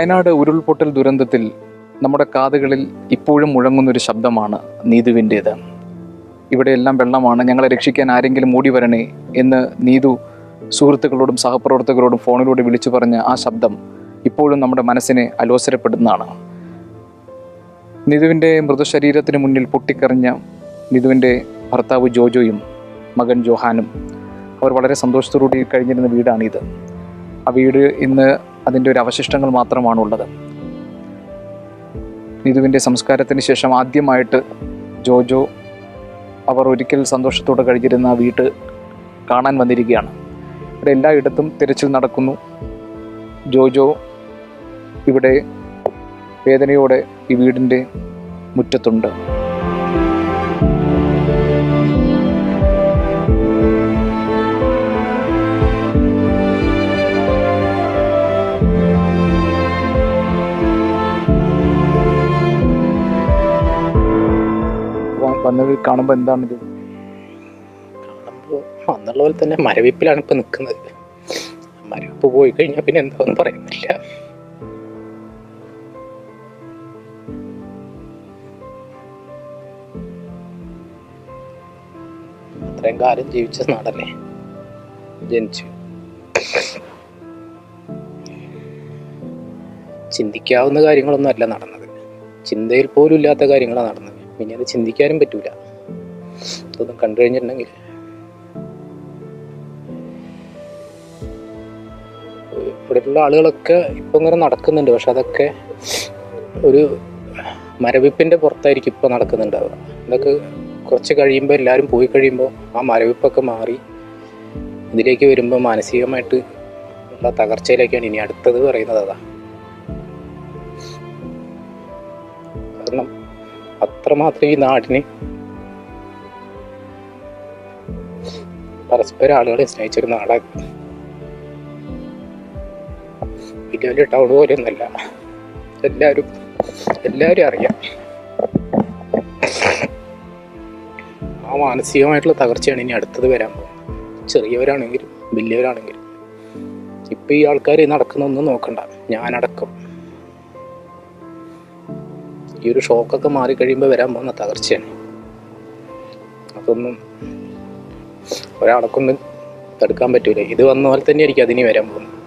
വയനാട് ഉരുൾപൊട്ടൽ ദുരന്തത്തിൽ നമ്മുടെ കാതുകളിൽ ഇപ്പോഴും മുഴങ്ങുന്നൊരു ശബ്ദമാണ് നീതുവിന്റേത്. ഇവിടെയെല്ലാം വെള്ളമാണ്. ഞങ്ങളെ രക്ഷിക്കാൻ ആരെങ്കിലും ഓടി വരണേ എന്ന് നീതു സുഹൃത്തുക്കളോടും സഹപ്രവർത്തകരോടും ഫോണിലൂടെ വിളിച്ചു പറഞ്ഞ ആ ശബ്ദം ഇപ്പോഴും നമ്മുടെ മനസ്സിനെ അലോസരപ്പെടുന്നതാണ് നിതുവിന്റെ മൃതശരീരത്തിന് മുന്നിൽ പൊട്ടിക്കറിഞ്ഞ നിതുവിന്റെ ഭർത്താവ് ജോജോയും മകൻ ജോഹാനും. അവർ വളരെ സന്തോഷത്തോടുകൂടി കഴിഞ്ഞിരുന്ന വീടാണിത്. ആ വീട് ഇന്ന് അതിന്റെ ഒരു അവശിഷ്ടങ്ങൾ മാത്രമാണുള്ളത്. നിതുവിന്റെ സംസ്കാരത്തിന് ശേഷം ആദ്യമായിട്ട് ജോജോ അവർ ഒരിക്കൽ സന്തോഷത്തോടെ കഴിഞ്ഞിരുന്ന ആ വീട്ട് കാണാൻ വന്നിരിക്കുകയാണ്. ഇവിടെ എല്ലായിടത്തും തിരച്ചിൽ നടക്കുന്നു. ജോജോ ഇവിടെ വേദനയോടെ ഈ വീടിന്റെ മുറ്റത്തുണ്ട്. വന്നത് കാണുമ്പോൾ എന്താണിത്? കാണുമ്പോൾ വന്നുള്ള പോലെ തന്നെ മരവിപ്പിലാണ് ഇപ്പൊ നിൽക്കുന്നത് മരവിപ്പ് പോയി കഴിഞ്ഞാൽ പിന്നെ എന്താണെന്ന് പറയുന്നില്ല. അത്രയും കാലം ജീവിച്ച നാടനെ ജനിച്ചു. ചിന്തിക്കാവുന്ന കാര്യങ്ങളൊന്നും അല്ല നടന്നത്. ചിന്തയിൽ പോലും ഇല്ലാത്ത കാര്യങ്ങളാണ് നടന്നത്. പിന്നെ അത് ചിന്തിക്കാനും പറ്റൂല. ഇതൊന്നും കണ്ടു കഴിഞ്ഞിട്ടുണ്ടെങ്കിൽ. ഇവിടെയുള്ള ആളുകളൊക്കെ ഇപ്പം ഇങ്ങനെ നടക്കുന്നുണ്ട്. പക്ഷെ അതൊക്കെ ഒരു മരവിപ്പിന്റെ പുറത്തായിരിക്കും ഇപ്പം നടക്കുന്നുണ്ടാവുക. അതൊക്കെ കുറച്ച് കഴിയുമ്പോൾ എല്ലാവരും പോയി കഴിയുമ്പോൾ ആ മരവിപ്പൊക്കെ മാറി ഇതിലേക്ക് വരുമ്പോൾ മാനസികമായിട്ട് ഉള്ള തകർച്ചയിലേക്കാണ് ഇനി അടുത്തത് പറയുന്നത് അതാ. അത്രമാത്രം ഈ നാടിന് പരസ്പരം ആളുകളെ സ്നേഹിച്ചൊരു നാടാണ് വലിയ വലിയ ടൗൺ പോലെയൊന്നല്ല. എല്ലാവരും എല്ലാവരും അറിയാം. ആ മാനസികമായിട്ടുള്ള തകർച്ചയാണ് ഇനി അടുത്തത് വരാൻ പോകുന്നത്. ചെറിയവരാണെങ്കിലും വലിയവരാണെങ്കിലും. ഇപ്പം ഈ ആൾക്കാർ നടക്കുന്നൊന്നും നോക്കണ്ട. ഞാനടക്കം. ഈ ഒരു ഷോക്കൊക്കെ മാറി കഴിയുമ്പോൾ വരാൻ പോകുന്ന തകർച്ചയാണ്. അതൊന്നും ഒരാൾക്കൊന്നും തടുക്കാൻ പറ്റൂല. ഇത് വന്ന പോലെ തന്നെ ആയിരിക്കും അതിനി വരാൻ പോകുന്നത്.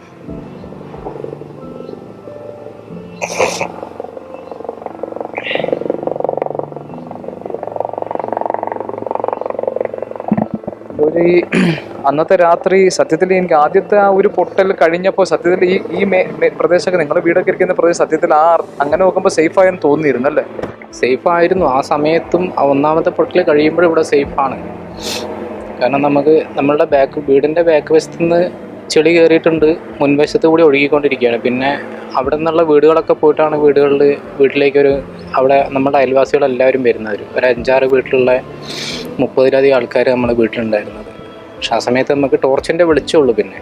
ഈ അന്നത്തെ രാത്രി സത്യത്തിൽ എനിക്ക് ആദ്യത്തെ ആ ഒരു പൊട്ടൽ കഴിഞ്ഞപ്പോൾ സത്യത്തിൽ ഈ ഈ പ്രദേശമൊക്കെ നിങ്ങളുടെ വീടൊക്കെ ഇരിക്കുന്ന പ്രദേശം സത്യത്തിൽ ആ അങ്ങനെ നോക്കുമ്പോൾ സേഫ് ആയെന്ന് തോന്നിയിരുന്നു അല്ലേ സേഫ് ആയിരുന്നു. ആ സമയത്തും ആ ഒന്നാമത്തെ പൊട്ടൽ കഴിയുമ്പോഴും ഇവിടെ സേഫാണ് കാരണം നമുക്ക് നമ്മളുടെ ബാക്ക് വീടിന്റെ ബാക്ക് വശത്ത് നിന്ന് ചെളി കയറിയിട്ടുണ്ട്. മുൻവശത്ത് കൂടി ഒഴുകിക്കൊണ്ടിരിക്കുകയാണ്. പിന്നെ അവിടെ നിന്നുള്ള വീടുകളൊക്കെ പോയിട്ടാണ് വീടുകളിൽ വീട്ടിലേക്കൊരു അവിടെ നമ്മുടെ അയൽവാസികളെല്ലാവരും വരുന്നവർ ഒരു അഞ്ചാറ് വീട്ടിലുള്ള മുപ്പതിലധികം ആൾക്കാർ നമ്മുടെ വീട്ടിലുണ്ടായിരുന്നത്. പക്ഷെ ആ സമയത്ത് നമുക്ക് ടോർച്ചിന്റെ വെളിച്ചമുള്ളൂ പിന്നെ.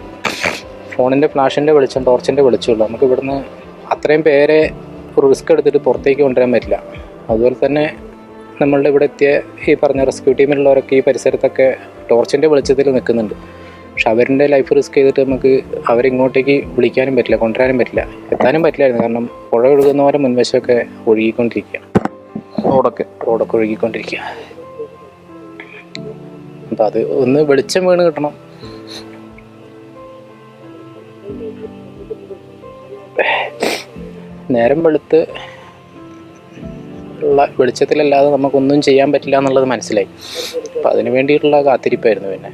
ഫോണിന്റെ ഫ്ലാഷിന്റെ വെളിച്ചം ടോർച്ചിന്റെ വെളിച്ചമുള്ളൂ നമുക്ക് ഇവിടുന്ന് അത്രയും പേരെ റിസ്ക് എടുത്തിട്ട് പുറത്തേക്ക് കൊണ്ടുവരാൻ പറ്റില്ല. അതുപോലെ തന്നെ നമ്മളുടെ ഇവിടെ എത്തിയ ഈ പറഞ്ഞ റെസ്ക്യൂ ടീമിലുള്ളവരൊക്കെ ഈ പരിസരത്തൊക്കെ ടോർച്ചിന്റെ വെളിച്ചത്തിൽ നിൽക്കുന്നുണ്ട്. പക്ഷെ അവരുടെ ലൈഫ് റിസ്ക് ചെയ്തിട്ട് നമുക്ക് അവരിങ്ങോട്ടേക്ക് വിളിക്കാനും പറ്റില്ല കൊണ്ടുവരാനും പറ്റില്ല. എത്താനും പറ്റില്ലായിരുന്നു. കാരണം പുഴ ഒഴുകുന്ന പോലെ മുൻവശമൊക്കെ ഒഴുകിക്കൊണ്ടിരിക്കുകയാണ്. റോഡൊക്കെ. റോഡൊക്കെ ഒഴുകിക്കൊണ്ടിരിക്കുക അപ്പം അത് ഒന്ന് വെളിച്ചം വീണ് കിട്ടണം. നേരം വെളുത്ത് ഉള്ള വെളിച്ചത്തിലല്ലാതെ നമുക്കൊന്നും ചെയ്യാൻ പറ്റില്ല എന്നുള്ളത് മനസ്സിലായി. അപ്പം അതിന് വേണ്ടിയിട്ടുള്ള കാത്തിരിപ്പായിരുന്നു പിന്നെ.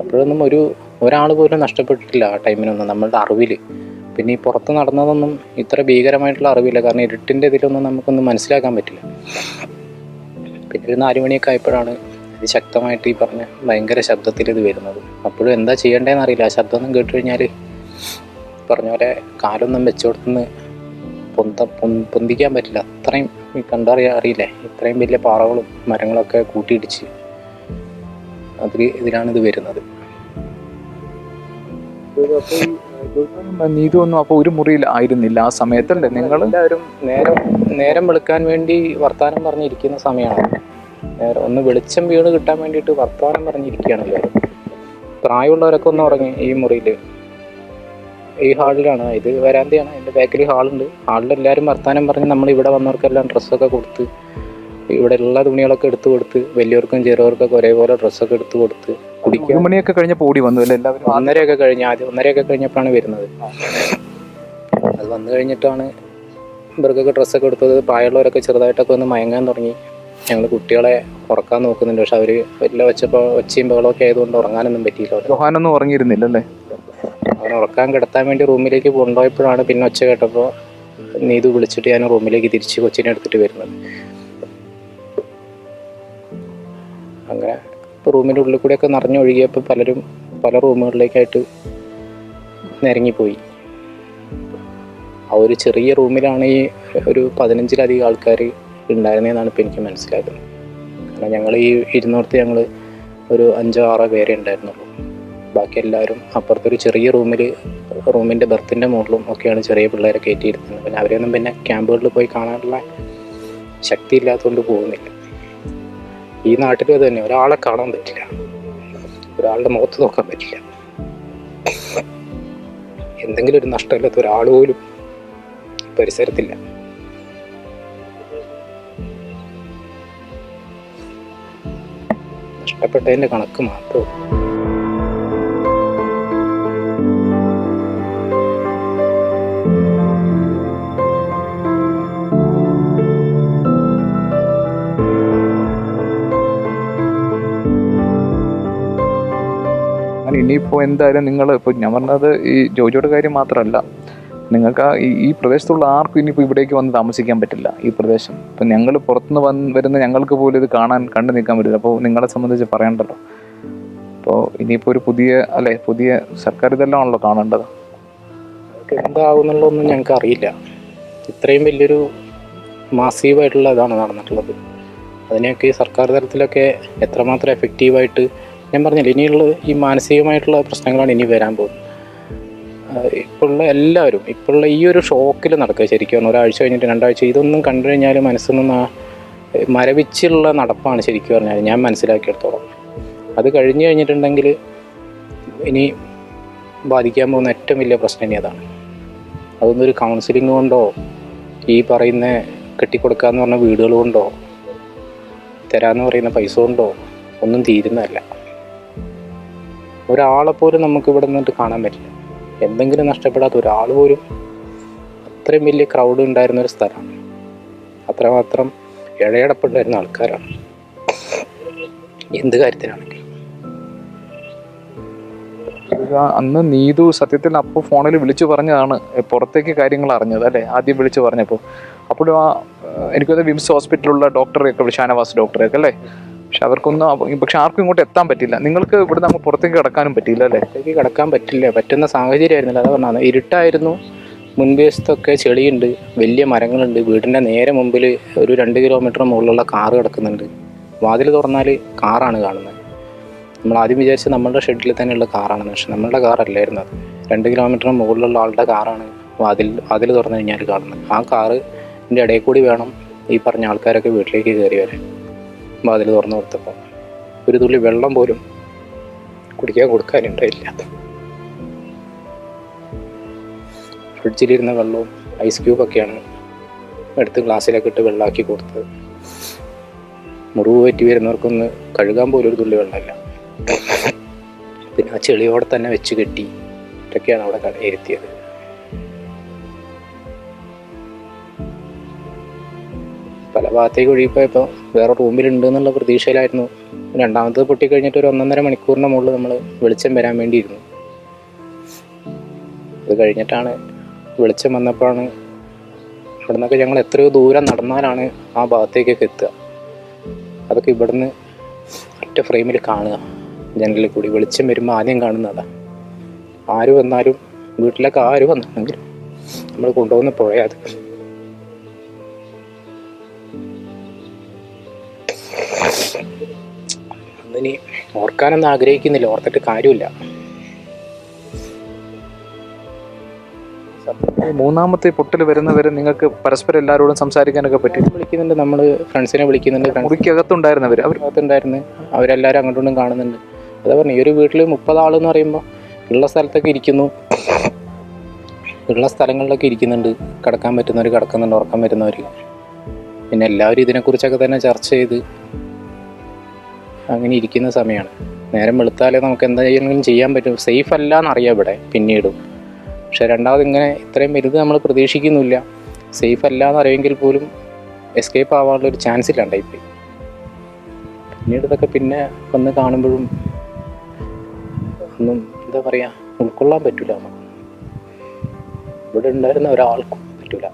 അപ്പോഴൊന്നും ഒരു ഒരാൾ പോലും നഷ്ടപ്പെട്ടിട്ടില്ല ആ ടൈമിനൊന്നും നമ്മളുടെ അറിവിൽ പിന്നെ ഈ പുറത്ത് നടന്നതൊന്നും ഇത്ര ഭീകരമായിട്ടുള്ള അറിവില്ല. കാരണം ഇരുട്ടിന്റെ ഇതിലൊന്നും നമുക്കൊന്നും മനസ്സിലാക്കാൻ പറ്റില്ല. പിന്നെ ഒരു നാല് മണിയൊക്കെ ആയപ്പോഴാണ് ഇത് ശക്തമായിട്ട് ഈ പറഞ്ഞ ഭയങ്കര ശബ്ദത്തിൽ ഇത് വരുന്നത്. അപ്പോഴും എന്താ ചെയ്യേണ്ടതെന്ന് അറിയില്ല. ആ ശബ്ദമൊന്നും കേട്ട് കഴിഞ്ഞാൽ പറഞ്ഞ പോലെ കാലൊന്നും വെച്ചോടത്തുനിന്ന് പൊന്ത പൊന്തിക്കാൻ പറ്റില്ല. അത്രയും ഈ കണ്ടറിയാ അറിയില്ലേ? ഇത്രയും വലിയ പാറകളും മരങ്ങളൊക്കെ കൂട്ടിയിടിച്ച് അതിൽ ഇതിലാണ് ഇത് വരുന്നത്. നീതൊന്നും അപ്പൊ അപ്പോൾ ഒരു മുറിയിൽ ആയിരുന്നില്ല ആ സമയത്തല്ലേ നിങ്ങൾ എല്ലാവരും നേരം നേരം വെളുക്കാൻ വേണ്ടി വർത്തമാനം പറഞ്ഞിരിക്കുന്ന സമയമാണ്. ഒന്ന് വെളിച്ചം വീണ് കിട്ടാൻ വേണ്ടിയിട്ട് വർത്തമാനം പറഞ്ഞിരിക്കുകയാണ് എല്ലാവരും പ്രായമുള്ളവരൊക്കെ ഒന്ന് ഉറങ്ങി ഈ മുറിയിൽ ഈ ഹാളിലാണ്. ഇത് വരാന്തയാണ്. എന്റെ ബാക്കിൽ ഹാളുണ്ട്. ഹാളിൽ എല്ലാവരും വർത്താനം പറഞ്ഞ് നമ്മൾ ഇവിടെ വന്നവർക്കെല്ലാം ഡ്രസ്സൊക്കെ കൊടുത്ത് ഇവിടെ എല്ലാ തുണികളൊക്കെ എടുത്തു കൊടുത്ത് വലിയവർക്കും ചെറിയവർക്കൊക്കെ ഒരേപോലെ ഡ്രസ്സൊക്കെ എടുത്തു കൊടുത്ത് കുടിക്കാൻ. മണിയൊക്കെ കഴിഞ്ഞപ്പോൾ ഓടി വന്നു അല്ലേ? എല്ലാവരും ഒന്നരയൊക്കെ കഴിഞ്ഞ് ആദ്യം ഒന്നരയൊക്കെ കഴിഞ്ഞപ്പോഴാണ് വരുന്നത്. അത് വന്നു കഴിഞ്ഞിട്ടാണ് ഇവർക്കൊക്കെ ഡ്രസ്സൊക്കെ എടുത്തത്. പ്രായമുള്ളവരൊക്കെ ചെറുതായിട്ടൊക്കെ ഒന്ന് മയങ്ങാൻ തുടങ്ങി. ഞങ്ങൾ കുട്ടികളെ ഉറക്കാൻ നോക്കുന്നുണ്ട്. പക്ഷെ അവർ വലിയ വെച്ചപ്പോ ഒച്ചയും ബഹളമൊക്കെ ആയതുകൊണ്ട് ഉറങ്ങാനൊന്നും പറ്റിയില്ല. ജോഹാനൊന്നും ഉറങ്ങിയിരുന്നില്ല അല്ലേ അവനെ ഉറക്കാൻ കിടത്താൻ വേണ്ടി റൂമിലേക്ക് കൊണ്ടുപോയപ്പോഴാണ് പിന്നെ ഒച്ച കേട്ടപ്പോൾ നീതു വിളിച്ചിട്ട് ഞാൻ റൂമിലേക്ക് തിരിച്ച് കൊച്ചിനെ എടുത്തിട്ട് വരുന്നത്. അങ്ങനെ റൂമിന്റെ ഉള്ളിൽ ഒക്കെ നിറഞ്ഞൊഴുകിയപ്പോൾ പലരും പല റൂമുകളിലേക്കായിട്ട് നിരങ്ങിപ്പോയി. ആ ഒരു ചെറിയ റൂമിലാണ് ഈ ഒരു പതിനഞ്ചിലധികം ആൾക്കാർ ഉണ്ടായിരുന്നതെന്നാണ് ഇപ്പോൾ എനിക്ക് മനസ്സിലാക്കുന്നത്. കാരണം ഞങ്ങൾ ഈ ഇരുന്നോടത്ത് ഞങ്ങൾ ഒരു അഞ്ചോ ആറോ പേരെ ഉണ്ടായിരുന്നുള്ളൂ. ബാക്കി എല്ലാവരും അപ്പുറത്തൊരു ചെറിയ റൂമിൽ റൂമിന്റെ ബർത്തിന്റെ മുകളിലും ഒക്കെയാണ് ചെറിയ പിള്ളേരെ കയറ്റിയിരുന്നത്. പിന്നെ അവരെയൊന്നും പിന്നെ ക്യാമ്പുകളിൽ പോയി കാണാനുള്ള ശക്തി ഇല്ലാത്തതുകൊണ്ട് പോകുന്നില്ല. ഈ നാട്ടിൽ അത് തന്നെ. ഒരാളെ കാണാൻ പറ്റില്ല. ഒരാളുടെ മുഖത്ത് നോക്കാൻ പറ്റില്ല. എന്തെങ്കിലും ഒരു നഷ്ടമില്ലാത്ത ഒരാൾ പോലും പരിസരത്തില്ല. നഷ്ടപ്പെട്ടതിന്റെ കണക്ക് മാത്രമേ ഇനിയിപ്പോൾ എന്തായാലും നിങ്ങൾ ഇപ്പോൾ ഞാൻ പറഞ്ഞത് ഈ ജോജിയുടെ കാര്യം മാത്രമല്ല. നിങ്ങൾക്ക് ഈ പ്രദേശത്തുള്ള ആർക്കും ഇനിയിപ്പോൾ ഇവിടേക്ക് വന്ന് താമസിക്കാൻ പറ്റില്ല ഈ പ്രദേശം. ഇപ്പം ഞങ്ങൾ പുറത്തുനിന്ന് വന്ന് വരുന്ന ഞങ്ങൾക്ക് പോലും ഇത് കാണാൻ കണ്ടു നിൽക്കാൻ പറ്റില്ല. അപ്പോൾ നിങ്ങളെ സംബന്ധിച്ച് പറയണ്ടല്ലോ. അപ്പോൾ ഇനിയിപ്പോൾ ഒരു പുതിയ അല്ലെ പുതിയ സർക്കാർ ഇതെല്ലാം ആണല്ലോ കാണേണ്ടത്. എന്താകുന്നുള്ളതൊന്നും ഞങ്ങൾക്ക് അറിയില്ല. ഇത്രയും വലിയൊരു മാസീവായിട്ടുള്ള ഇതാണ് നടന്നിട്ടുള്ളത്. അതിനെയൊക്കെ ഈ സർക്കാർ തലത്തിലൊക്കെ എത്രമാത്രം എഫക്റ്റീവായിട്ട് ഞാൻ പറഞ്ഞില്ല ഇനിയുള്ള ഈ മാനസികമായിട്ടുള്ള പ്രശ്നങ്ങളാണ് ഇനി വരാൻ പോകുന്നത്. ഇപ്പോഴുള്ള എല്ലാവരും ഇപ്പോഴുള്ള ഈ ഒരു ഷോക്കിൽ നടക്കുക ശരിക്കും ഒരാഴ്ച കഴിഞ്ഞിട്ട് രണ്ടാഴ്ച ഇതൊന്നും കണ്ടു കഴിഞ്ഞാൽ മനസ്സിൽ നിന്ന് മരവിച്ചുള്ള നടപ്പാണ് ശരിക്കും പറഞ്ഞാൽ ഞാൻ മനസ്സിലാക്കിയെടുത്തോളം. അത് കഴിഞ്ഞു കഴിഞ്ഞിട്ടുണ്ടെങ്കിൽ ഇനി ബാധിക്കാൻ പോകുന്ന ഏറ്റവും വലിയ പ്രശ്നം ഇനി അതാണ്. അതൊന്നും ഒരു കൗൺസിലിംഗ് കൊണ്ടോ ഈ പറയുന്ന കെട്ടിക്കൊടുക്കാന്ന് പറഞ്ഞ വീടുകൾ കൊണ്ടോ തരാന്ന് പറയുന്ന പൈസ കൊണ്ടോ ഒന്നും തീരുന്നതല്ല. ഒരാളെപ്പോലും നമുക്ക് ഇവിടെ നിന്നിട്ട് കാണാൻ പറ്റില്ല. എന്തെങ്കിലും നഷ്ടപ്പെടാത്ത ഒരാൾ പോലും അത്രയും വലിയ ക്രൗഡ് ഉണ്ടായിരുന്ന ഒരു സ്ഥലമാണ്. അത്രമാത്രം ഇഴയടപ്പെട്ടായിരുന്ന ആൾക്കാരാണ്. എന്ത് കാര്യത്തിനാണെങ്കിലും. അന്ന് നീതു സത്യത്തിൽ അപ്പോൾ ഫോണിൽ വിളിച്ചു പറഞ്ഞതാണ്. പുറത്തേക്ക് കാര്യങ്ങൾ അറിഞ്ഞത് അല്ലേ? ആദ്യം വിളിച്ചു പറഞ്ഞപ്പോൾ. അപ്പോഴും ആ എനിക്കത് വിംസ് ഹോസ്പിറ്റലിലുള്ള ഡോക്ടറെയൊക്കെ ഷാനവാസ് ഡോക്ടറെയൊക്കെ അല്ലേ? പക്ഷെ അവർക്കൊന്നും പക്ഷെ ആർക്കും ഇങ്ങോട്ട് എത്താൻ പറ്റില്ല. നിങ്ങൾക്ക് ഇവിടെ നമുക്ക് പുറത്തേക്ക് കിടക്കാനും പറ്റില്ല അല്ലേ? പുറത്തേക്ക് കിടക്കാൻ പറ്റില്ല. പറ്റുന്ന സാഹചര്യമായിരുന്നില്ല അതാ പറഞ്ഞത്. ഇരുട്ടായിരുന്നു. മുൻവശത്തൊക്കെ ചെളിയുണ്ട്. വലിയ മരങ്ങളുണ്ട്. വീടിന്റെ നേരെ മുമ്പിൽ ഒരു രണ്ട് കിലോമീറ്റർ മുകളിലുള്ള കാറ് കിടക്കുന്നുണ്ട്. വാതിൽ തുറന്നാൽ കാറാണ് കാണുന്നത്. നമ്മൾ ആദ്യം വിചാരിച്ചത് നമ്മളുടെ ഷെഡിൽ തന്നെയുള്ള കാറാണെന്ന് പക്ഷെ നമ്മളുടെ കാറല്ലായിരുന്നു അത്. രണ്ട് കിലോമീറ്റർ മുകളിലുള്ള ആളുടെ കാറാണ് വാതിൽ വാതിൽ തുറന്നു കഴിഞ്ഞാൽ കാണുന്നത്. ആ കാറിന്റെ ഇടയിൽ കൂടി വേണം ഈ പറഞ്ഞ ആൾക്കാരൊക്കെ വീട്ടിലേക്ക് കയറി വരാൻ. വാതിൽ തുറന്നു കൊടുത്തപ്പോൾ ഒരു തുള്ളി വെള്ളം പോലും കുടിക്കാൻ കൊടുക്കാനുണ്ടായില്ല ഫ്രിഡ്ജിലിരുന്ന വെള്ളവും ഐസ് ക്യൂബൊക്കെയാണ് എടുത്ത് ഗ്ലാസ്സിലൊക്കെ ഇട്ട് വെള്ളമാക്കി കൊടുത്തത്. മുറിവ് പറ്റി വരുന്നവർക്കൊന്ന് കഴുകാൻ പോലും ഒരു തുള്ളി വെള്ളമില്ല. പിന്നെ ആ ചെളിയോടെ തന്നെ വെച്ച് കെട്ടി ഇതൊക്കെയാണ് അവിടെ കടയിരുത്തിയത് പല ഭാഗത്തേക്ക് ഒഴുകിപ്പോയപ്പോൾ വേറെ റൂമിലുണ്ട് എന്നുള്ള പ്രതീക്ഷയിലായിരുന്നു. രണ്ടാമത്തത് പൊട്ടിക്കഴിഞ്ഞിട്ട് ഒരു ഒന്നൊന്നര മണിക്കൂറിന്റെ മുകളിൽ നമ്മൾ വെളിച്ചം വരാൻ വേണ്ടിയിരുന്നു. അത് കഴിഞ്ഞിട്ടാണ് വെളിച്ചം വന്നപ്പോഴാണ് ഇവിടെ നിന്നൊക്കെ ഞങ്ങൾ എത്രയോ ദൂരം നടന്നാലാണ് ആ ഭാഗത്തേക്കൊക്കെ എത്തുക. അതൊക്കെ ഇവിടുന്ന് ഒറ്റ ഫ്രെയിമിൽ കാണുക. ജനലിൽ കൂടി വെളിച്ചം വരുമ്പോൾ ആദ്യം കാണുന്നതാണ് ആര് വന്നാലും വീട്ടിലൊക്കെ ആര് വന്നിട്ടുണ്ടെങ്കിലും നമ്മൾ കൊണ്ടുപോകുന്ന പുഴയാ അന്നിനി ഓർക്കാനൊന്നും ആഗ്രഹിക്കുന്നില്ല. ഓർത്തിട്ട് കാര്യമില്ല. മൂന്നാമത്തെ പൊട്ടൽ വരുന്നവരെ നിങ്ങൾക്ക് പരസ്പരം എല്ലാവരോടും സംസാരിക്കാനൊക്കെ പറ്റി. വിളിക്കുന്നുണ്ട് നമ്മൾ ഫ്രണ്ട്സിനെ വിളിക്കുന്നുണ്ട്. മുറിക്കകത്തുണ്ടായിരുന്നവർ അവർ അകത്തുണ്ടായിരുന്നു. അവരെല്ലാവരും അങ്ങോട്ടും കാണുന്നുണ്ട്. അതാ പറഞ്ഞു ഈ ഒരു വീട്ടിൽ മുപ്പത് ആളെന്ന് പറയുമ്പോൾ ഉള്ള സ്ഥലത്തൊക്കെ ഇരിക്കുന്നു. ഉള്ള സ്ഥലങ്ങളിലൊക്കെ ഇരിക്കുന്നുണ്ട്. കിടക്കാൻ പറ്റുന്നവർ കിടക്കുന്നുണ്ട് ഉറക്കം വരുന്നവർ പിന്നെ എല്ലാവരും ഇതിനെക്കുറിച്ചൊക്കെ തന്നെ ചർച്ച ചെയ്ത് അങ്ങനെ ഇരിക്കുന്ന സമയമാണ്. നേരം വെളുത്താലേ നമുക്ക് എന്തെങ്കിലും ചെയ്യാൻ പറ്റും. സേഫ് അല്ല എന്നറിയാം ഇവിടെ പിന്നീടും. പക്ഷെ രണ്ടാമത് ഇങ്ങനെ ഇത്രയും വലുത് നമ്മൾ പ്രതീക്ഷിക്കുന്നില്ല. സേഫ് അല്ല എന്നറിയുമെങ്കിൽ പോലും എസ്കേപ്പ് ആവാനുള്ള ഒരു ചാൻസ് ഇല്ലാണ്ടായിപ്പോയി പിന്നീട് ഇതൊക്കെ പിന്നെ വന്ന് കാണുമ്പോഴും ഒന്നും എന്താ പറയുക ഉൾക്കൊള്ളാൻ പറ്റില്ല നമുക്ക്. ഇവിടെ ഉണ്ടായിരുന്ന ഒരാൾക്കും പറ്റില്ല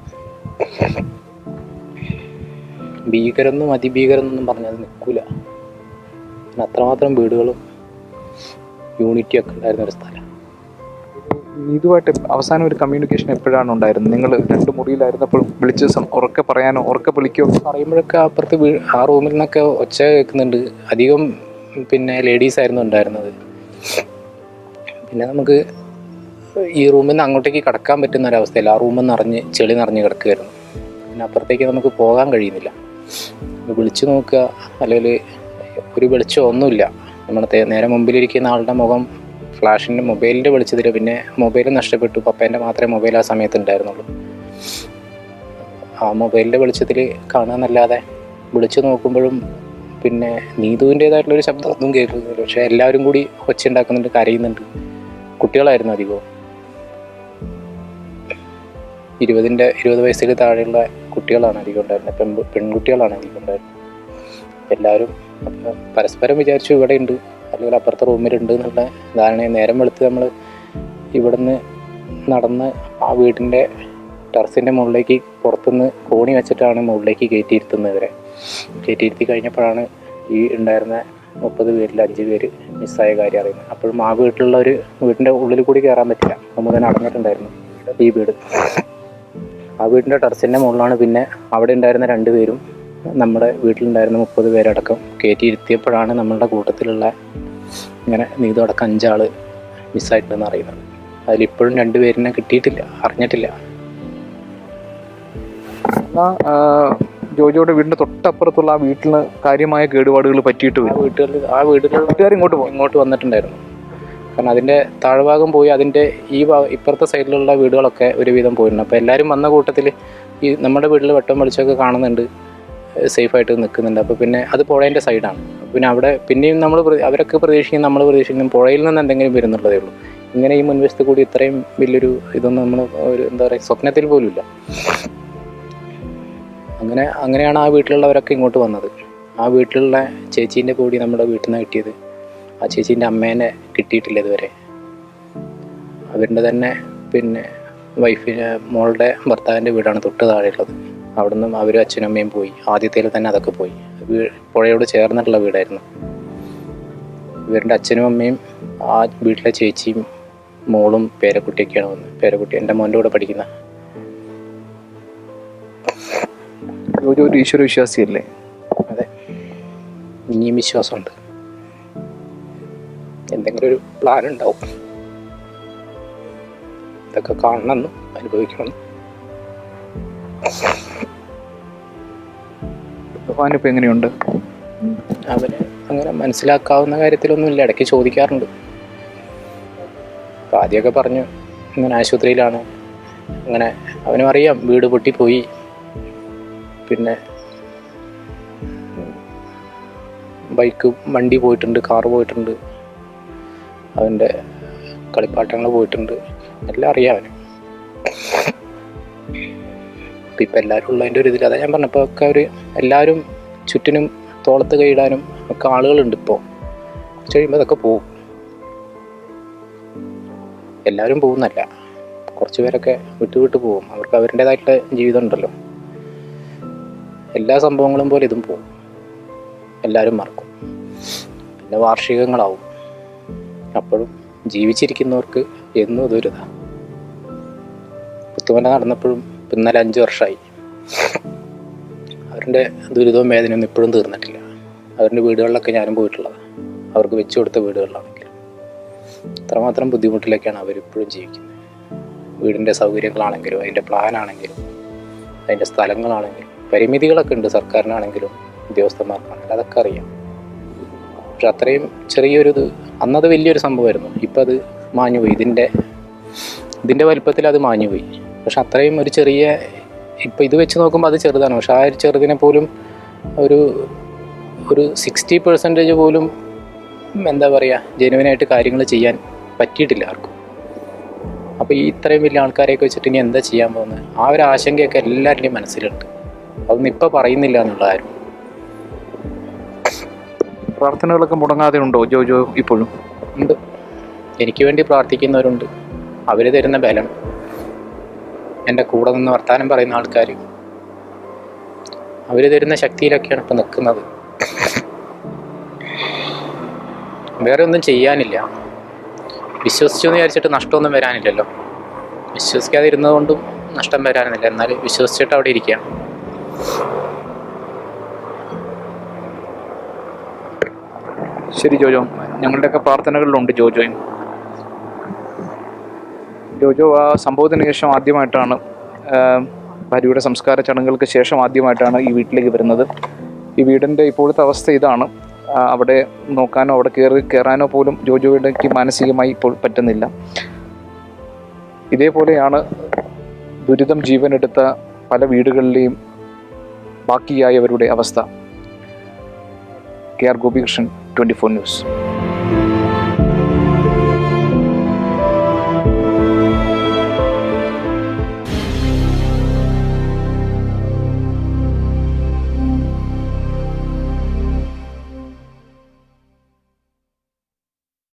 ഭീകരെന്നും ഒന്നും പറഞ്ഞത് നിൽക്കൂല. പിന്നെ അത്രമാത്രം വീടുകളും യൂണിറ്റി ഒക്കെ ഉണ്ടായിരുന്ന ഒരു സ്ഥലം. ഇതുമായിട്ട് അവസാനം ഒരു കമ്മ്യൂണിക്കേഷൻ എപ്പോഴാണ് ഉണ്ടായിരുന്നത്? നിങ്ങൾ രണ്ട് മുറിയിലായിരുന്നപ്പോൾ വിളിച്ച് ഉറക്കെ പറയാനോ ഉറക്കെ വിളിക്കോ? പറയുമ്പോഴൊക്കെ അപ്പുറത്ത് ആ റൂമിൽ നിന്നൊക്കെ ഒച്ച കേൾക്കുന്നുണ്ട്. അധികം പിന്നെ ലേഡീസ് ആയിരുന്നു ഉണ്ടായിരുന്നത്. പിന്നെ നമുക്ക് ഈ റൂമിൽ നിന്ന് അങ്ങോട്ടേക്ക് കിടക്കാൻ പറ്റുന്ന ഒരവസ്ഥയില്ല ആ റൂമിൽ നിറഞ്ഞ് ചെളി നിറഞ്ഞ് കിടക്കുമായിരുന്നു പിന്നെ അപ്പുറത്തേക്ക് നമുക്ക് പോകാൻ കഴിയുന്നില്ല. വിളിച്ചു നോക്കുക. അല്ലെങ്കിൽ ഒരു വെളിച്ചം ഒന്നുമില്ല. നമ്മുടെ നേരെ മുമ്പിലിരിക്കുന്ന ആളുടെ മുഖം ഫ്ലാഷിന്റെ മൊബൈലിന്റെ വെളിച്ചത്തിൽ പിന്നെ മൊബൈൽ നഷ്ടപ്പെട്ടു. പപ്പേന്റെ മാത്രമേ മൊബൈൽ ആ സമയത്ത് ഉണ്ടായിരുന്നുള്ളൂ ആ മൊബൈലിന്റെ വെളിച്ചത്തിൽ കാണാമെന്നല്ലാതെ വിളിച്ചു നോക്കുമ്പോഴും പിന്നെ നീതുവിന്റേതായിട്ടുള്ളൊരു ശബ്ദം ഒന്നും കേൾക്കുന്നില്ല. പക്ഷേ എല്ലാവരും കൂടി ഒച്ചുണ്ടാക്കുന്നുണ്ട് കരയുന്നുണ്ട്. കുട്ടികളായിരുന്നു അധികവും. ഇരുപതിന്റെ ഇരുപത് വയസ്സിൽ താഴെയുള്ള കുട്ടികളാണ് അധികം ഉണ്ടായിരുന്നത്. പെൺ പെൺകുട്ടികളാണ് അധികം ഉണ്ടായിരുന്നത്. എല്ലാവരും പരസ്പരം വിചാരിച്ചു ഇവിടെ ഉണ്ട് അല്ലെങ്കിൽ അപ്പുറത്തെ റൂമിലുണ്ട് എന്നുള്ള ധാരണ നേരം വെളുത്ത് നമ്മൾ ഇവിടുന്ന് നടന്ന് ആ വീടിന്റെ ടെറസിന്റെ മുകളിലേക്ക് പുറത്തുനിന്ന് കോണി വെച്ചിട്ടാണ് മുകളിലേക്ക് കയറ്റിയിരുത്തുന്നത് ഇവരെ. കയറ്റിയിരുത്തി കഴിഞ്ഞപ്പോഴാണ് ഈ ഉണ്ടായിരുന്ന മുപ്പത് പേരിൽ അഞ്ച് പേര് മിസ്സായ കാര്യം അറിയുന്നത്. അപ്പോഴും ആ വീട്ടിലുള്ള ഒരു വീടിന്റെ ഉള്ളിൽ കൂടി കയറാൻ പറ്റില്ല. നമ്മൾ തന്നെ അടഞ്ഞിട്ടുണ്ടായിരുന്നു ഈ വീട്. ആ വീടിന്റെ ടെറസിന്റെ മുകളിലാണ് പിന്നെ അവിടെ ഉണ്ടായിരുന്ന രണ്ട് പേരും നമ്മുടെ വീട്ടിലുണ്ടായിരുന്ന മുപ്പത് പേരടക്കം കയറ്റി ഇരുത്തിയപ്പോഴാണ് നമ്മളുടെ കൂട്ടത്തിലുള്ള ഇങ്ങനെ നീതു അടക്കം അഞ്ചാൾ മിസ്സായിട്ടുണ്ടെന്ന് അറിയുന്നത്. അതിലിപ്പോഴും രണ്ടുപേരിനെ കിട്ടിയിട്ടില്ല അറിഞ്ഞിട്ടില്ല. ജോജോയുടെ വീടിന്റെ തൊട്ടപ്പുറത്തുള്ള ആ വീട്ടിന് കാര്യമായ കേടുപാടുകൾ പറ്റിയിട്ട് വരും വീട്ടുകളിൽ ആ വീട്ടിൽ വീട്ടുകാർ ഇങ്ങോട്ട് പോകും ഇങ്ങോട്ട് വന്നിട്ടുണ്ടായിരുന്നു. കാരണം അതിന്റെ താഴ്ഭാഗം പോയി അതിന്റെ ഈ ഇപ്പുറത്തെ സൈഡിലുള്ള വീടുകളൊക്കെ ഒരുവിധം പോയിട്ടുണ്ട് അപ്പോൾ എല്ലാവരും വന്ന കൂട്ടത്തിൽ ഈ നമ്മുടെ വീട്ടിൽ വെട്ടം വെളിച്ചമൊക്കെ കാണുന്നുണ്ട്. സേഫായിട്ട് നിൽക്കുന്നുണ്ട്. അപ്പോൾ പിന്നെ അത് പുഴേന്റെ സൈഡാണ്. പിന്നെ അവിടെ പിന്നെയും നമ്മൾ അവരൊക്കെ പ്രതീക്ഷിക്കും നമ്മൾ പ്രതീക്ഷിക്കും പുഴയിൽ നിന്ന് എന്തെങ്കിലും വരുന്നുള്ളതേ ഉള്ളൂ. ഇങ്ങനെ ഈ മുൻവശത്ത് കൂടി ഇത്രയും വലിയൊരു ഇതൊന്നും നമ്മൾ ഒരു എന്താ പറയുക സ്വപ്നത്തിൽ പോലും ഇല്ല. അങ്ങനെ അങ്ങനെയാണ് ആ വീട്ടിലുള്ളവരൊക്കെ ഇങ്ങോട്ട് വന്നത്. ആ വീട്ടിലുള്ള ചേച്ചീന്റെ കൂടി നമ്മുടെ വീട്ടിൽ നിന്ന് കിട്ടിയത്. ആ ചേച്ചീന്റെ അമ്മേനെ കിട്ടിയിട്ടില്ല ഇതുവരെ. അവരുടെ തന്നെ പിന്നെ വൈഫിന് മോളുടെ ഭർത്താവിന്റെ വീടാണ് തൊട്ട് താഴെയുള്ളത്. അവിടുന്ന് അവരും അച്ഛനും അമ്മയും പോയി. ആദ്യത്തേൽ തന്നെ അതൊക്കെ പോയി. പുഴയോട് ചേർന്നിട്ടുള്ള വീടായിരുന്നു. ഇവരുടെ അച്ഛനും അമ്മയും ആ വീട്ടിലെ ചേച്ചിയും മോളും പേരക്കുട്ടിയൊക്കെയാണ് വന്നത് പേരക്കുട്ടി എന്റെ മോന്റെ കൂടെ പഠിക്കുന്ന. ഒരു ഒരു ഈശ്വര വിശ്വാസിയല്ലേ? അതെ. ഇനിയും വിശ്വാസമുണ്ട്. എന്തെങ്കിലും ഒരു പ്ലാൻ ഉണ്ടാവും. ഇതൊക്കെ കാണണമെന്നും അനുഭവിക്കണം എങ്ങനെയുണ്ട്? അവന് അങ്ങനെ മനസ്സിലാക്കാവുന്ന കാര്യത്തിലൊന്നുമില്ല ഇടയ്ക്ക് ചോദിക്കാറുണ്ട്. ആദ്യമൊക്കെ പറഞ്ഞു ഇങ്ങനെ ആശുപത്രിയിലാണ്. അങ്ങനെ അവനും അറിയാം വീട് പൊട്ടിപ്പോയി. പിന്നെ ബൈക്ക് വണ്ടി പോയിട്ടുണ്ട് കാറ് പോയിട്ടുണ്ട്. അവന്റെ കളിപ്പാട്ടങ്ങൾ പോയിട്ടുണ്ട്. എല്ലാം അറിയാം അവന്. ഇപ്പം ഇപ്പം എല്ലാവരും ഉള്ളതിന്റെ ഒരു ഇതിൽ അതാ ഞാൻ പറഞ്ഞപ്പോൾ ഒക്കെ ഒരു എല്ലാവരും ചുറ്റിനും തോളത്ത് കൈയിടാനും ഒക്കെ ആളുകളുണ്ട് ഇപ്പോൾ കുറച്ച് കഴിയുമ്പോൾ അതൊക്കെ പോവും. എല്ലാവരും പോകുന്നല്ല കുറച്ച് പേരൊക്കെ വിട്ടു വിട്ടു പോകും. അവർക്ക് അവരുടേതായിട്ടുള്ള ജീവിതം ഉണ്ടല്ലോ. എല്ലാ സംഭവങ്ങളും പോലെ ഇതും പോകും എല്ലാവരും മറക്കും. പിന്നെ വാർഷികങ്ങളാവും. അപ്പോഴും ജീവിച്ചിരിക്കുന്നവർക്ക് എന്നും ഇതാ. പുത്തുമല നടന്നപ്പോഴും ഇപ്പം ഇന്നലെ അഞ്ച് വർഷമായി അവരുടെ ദുരിതവും വേദനയൊന്നും ഇപ്പോഴും തീർന്നിട്ടില്ല. അവരുടെ വീടുകളിലൊക്കെ ഞാനും പോയിട്ടുള്ളത്. അവർക്ക് വെച്ചു കൊടുത്ത വീടുകളിലാണെങ്കിലും. അത്രമാത്രം ബുദ്ധിമുട്ടിലൊക്കെയാണ് അവരിപ്പോഴും ജീവിക്കുന്നത്. വീടിന്റെ സൗകര്യങ്ങളാണെങ്കിലും അതിന്റെ പ്ലാനാണെങ്കിലും അതിന്റെ സ്ഥലങ്ങളാണെങ്കിലും പരിമിതികളൊക്കെ ഉണ്ട് സർക്കാരിനാണെങ്കിലും ഉദ്യോഗസ്ഥന്മാർക്കാണെങ്കിലും. അതൊക്കെ അറിയാം. പക്ഷെ അത്രയും ചെറിയൊരു ഇത് അന്നത് വലിയൊരു സംഭവമായിരുന്നു. ഇപ്പം അത് മാഞ്ഞുപോയി. ഇതിന്റെ ഇതിന്റെ വലിപ്പത്തിൽ അത് മാഞ്ഞുപോയി. പക്ഷെ അത്രയും ഒരു ചെറിയ ഇപ്പോൾ ഇത് വെച്ച് നോക്കുമ്പോൾ അത് ചെറുതാണ്. പക്ഷെ ആ ഒരു ചെറുതിനെ പോലും ഒരു ഒരു സിക്സ്റ്റി പെർസെന്റേജ് പോലും എന്താ പറയുക ജെനുവിനായിട്ട് കാര്യങ്ങൾ ചെയ്യാൻ പറ്റിയിട്ടില്ല ആർക്കും. അപ്പോൾ ഈ ഇത്രയും വലിയ ആൾക്കാരെയൊക്കെ വെച്ചിട്ട് ഇനി എന്താ ചെയ്യാൻ പോകുന്നത്? ആ ഒരു ആശങ്കയൊക്കെ എല്ലാവരുടെയും മനസ്സിലുണ്ട്. അതൊന്നും ഇപ്പോൾ പറയുന്നില്ല എന്നുള്ള ആരും പ്രാർത്ഥനകളൊക്കെ മുടങ്ങാതെ ഉണ്ടോ ജോ ജോ ഇപ്പോഴും? ഉണ്ട്. എനിക്ക് വേണ്ടി പ്രാർത്ഥിക്കുന്നവരുണ്ട്. അവർ തരുന്ന ബലം. എന്റെ കൂടെ നിന്ന് വർത്താനം പറയുന്ന ആൾക്കാർ. അവർ തരുന്ന ശക്തിയിലൊക്കെയാണ് ഇപ്പം നിൽക്കുന്നത്. വേറെ ഒന്നും ചെയ്യാനില്ല. വിശ്വസിച്ചു എന്ന് വിചാരിച്ചിട്ട് നഷ്ടമൊന്നും വരാനില്ലല്ലോ. വിശ്വസിക്കാതെ ഇരുന്നതുകൊണ്ടും നഷ്ടം വരാനില്ല. എന്നാൽ വിശ്വസിച്ചിട്ട് അവിടെ ഇരിക്കുക. ശരി ജോജോ ഞങ്ങളുടെയൊക്കെ പ്രാർത്ഥനകളിലുണ്ട് ജോജോയും. ജോജോ ആ സംഭവത്തിന് ശേഷം ആദ്യമായിട്ടാണ് ഭാര്യയുടെ സംസ്കാര ചടങ്ങുകൾക്ക് ശേഷം ആദ്യമായിട്ടാണ് ഈ വീട്ടിലേക്ക് വരുന്നത്. ഈ വീടിന്റെ ഇപ്പോഴത്തെ അവസ്ഥ ഇതാണ്. അവിടെ നോക്കാനോ അവിടെ കയറി കയറാനോ പോലും ജോജോയിലേക്ക് മാനസികമായി ഇപ്പോൾ പറ്റുന്നില്ല. ഇതേപോലെയാണ് ദുരിതം ജീവനെടുത്ത പല വീടുകളിലെയും ബാക്കിയായവരുടെ അവസ്ഥ. K R Gopikrishnan twenty four news.